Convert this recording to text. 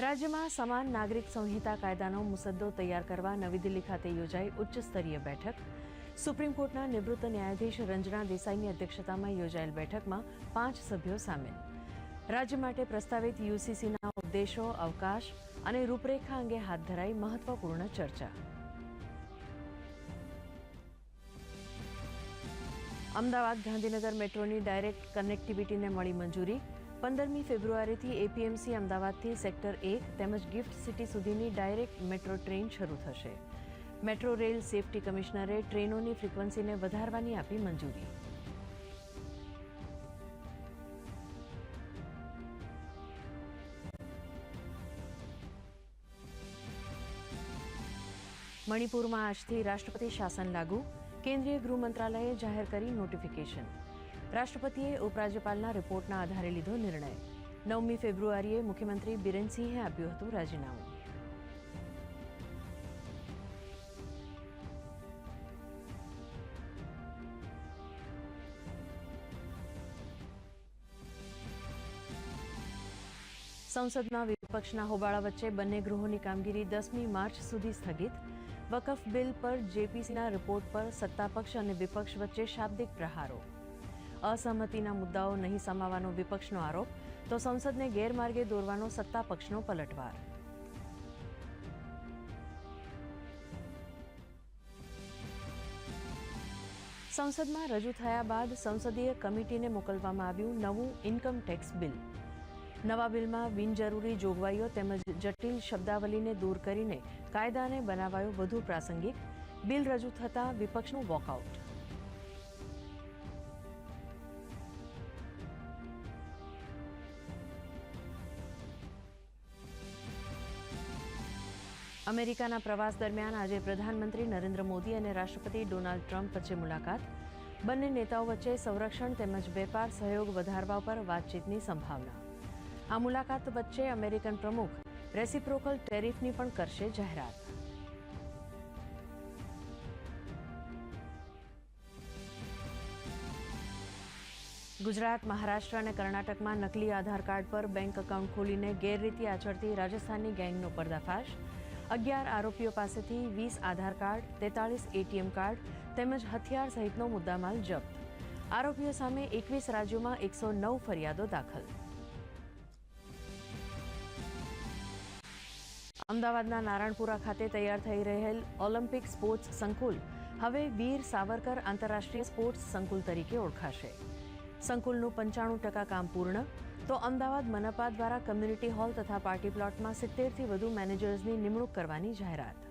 રાજ્યમાં સમાન નાગરિક સંહિતા કાયદાનો મુસદ્દો તૈયાર કરવા નવી દિલ્હી ખાતે યોજાઈ ઉચ્ચ સ્તરીય બેઠક. સુપ્રીમ કોર્ટના નિવૃત્ત ન્યાયાધીશ રંજના દેસાઈની અધ્યક્ષતામાં યોજાયેલ બેઠકમાં પાંચ સભ્યો સામેલ. રાજ્ય માટે પ્રસ્તાવિત યુસીસીના ઉપદેશો અવકાશ અને રૂપરેખા અંગે હાથ ધરાઈ મહત્વપૂર્ણ ચર્ચા. અમદાવાદ ગાંધીનગર મેટ્રોની ડાયરેક્ટ કનેક્ટિવિટીને મળી મંજૂરી. પંદરમી ફેબ્રુઆરીથી એપીએમસી અમદાવાદથી સેક્ટર એક તેમજ ગિફ્ટ સિટી સુધીની ડાયરેક્ટ મેટ્રો ટ્રેન શરૂ થશે. મેટ્રો રેલ સેફટી કમિશનરે ટ્રેનોની ફ્રીક્વન્સીને વધારવાની આપી મંજૂરી. મણિપુરમાં આજથી રાષ્ટ્રપતિ શાસન લાગુ. કેન્દ્રીય ગૃહ મંત્રાલયે જાહેર કરી નોટિફિકેશન. રાષ્ટ્રપતિએ ઉપરાજ્યપાલના રિપોર્ટના આધારે લીધો નિર્ણય. નવમી ફેબ્રુઆરીએ મુખ્યમંત્રી બિરેનસિંહે આપ્યું હતું રાજીનામું. સંસદમાં વિપક્ષના હોબાળા વચ્ચે બંને ગૃહોની કામગીરી દસમી માર્ચ સુધી સ્થગિત. વકફ બિલ પર જેપીસીના રિપોર્ટ પર સત્તાપક્ષ અને વિપક્ષ વચ્ચે શાબ્દિક પ્રહારો. અસહમતિના મુદ્દાઓ નહીં સમાવવાનો વિપક્ષનો આરોપ, તો સંસદને ગેરમાર્ગે દોરવાનો સત્તા પક્ષનો પલટવાર. સંસદમાં રજૂ થયા બાદ સંસદીય કમિટીને મોકલવામાં આવ્યું નવું ઇન્કમ ટેક્સ બિલ નવા બિલમાં બિનજરૂરી જોગવાઈઓ તેમજ જટિલ શબ્દાવલીને દૂર કરીને કાયદાને બનાવાયો વધુ પ્રાસંગિક. બિલ રજૂ થતાં વિપક્ષનું વોકઆઉટ અમેરિકાના પ્રવાસ દરમિયાન આજે પ્રધાનમંત્રી નરેન્દ્ર મોદી અને રાષ્ટ્રપતિ ડોનાલ્ડ ટ્રમ્પ વચ્ચે મુલાકાત. બંને નેતાઓ વચ્ચે સંરક્ષણ તેમજ વેપાર સહયોગ વધારવા પર વાતચીતની સંભાવના. આ મુલાકાત વચ્ચે અમેરિકન પ્રમુખ રેસિપ્રોકલ ટેરિફની પણ કરશે જાહેરાત. ગુજરાત, મહારાષ્ટ્ર અને કર્ણાટકમાં નકલી આધાર કાર્ડ પર બેંક એકાઉન્ટ ખોલીને ગેરરીતિ આચરતી રાજસ્થાનની ગેંગનો પર્દાફાશ. અગિયાર આરોપીઓ પાસેથી વીસ આધાર કાર્ડ, તેતાળીસ એટીએમ કાર્ડ તેમજ હથિયાર સહિતનો મુદ્દામાલ જપ્ત. આરોપીઓ સામે એકવીસ રાજ્યોમાં એકસો નવ ફરિયાદો દાખલ. અમદાવાદના નારાયણપુરા ખાતે તૈયાર થઈ રહેલ ઓલિમ્પિક સ્પોર્ટ્સ સંકુલ હવે વીર સાવરકર આંતરરાષ્ટ્રીય સ્પોર્ટ્સ સંકુલ તરીકે ઓળખાશે. સંકુલનું પંચાણું ટકા કામ પૂર્ણ. તો અમદાવાદ મનપા દ્વારા કમ્યુનિટી હોલ તથા પાર્ટી પ્લોટમાં સિત્તેરથી વધુ મેનેજર્સની નિમણૂક કરવાની જાહેરાત.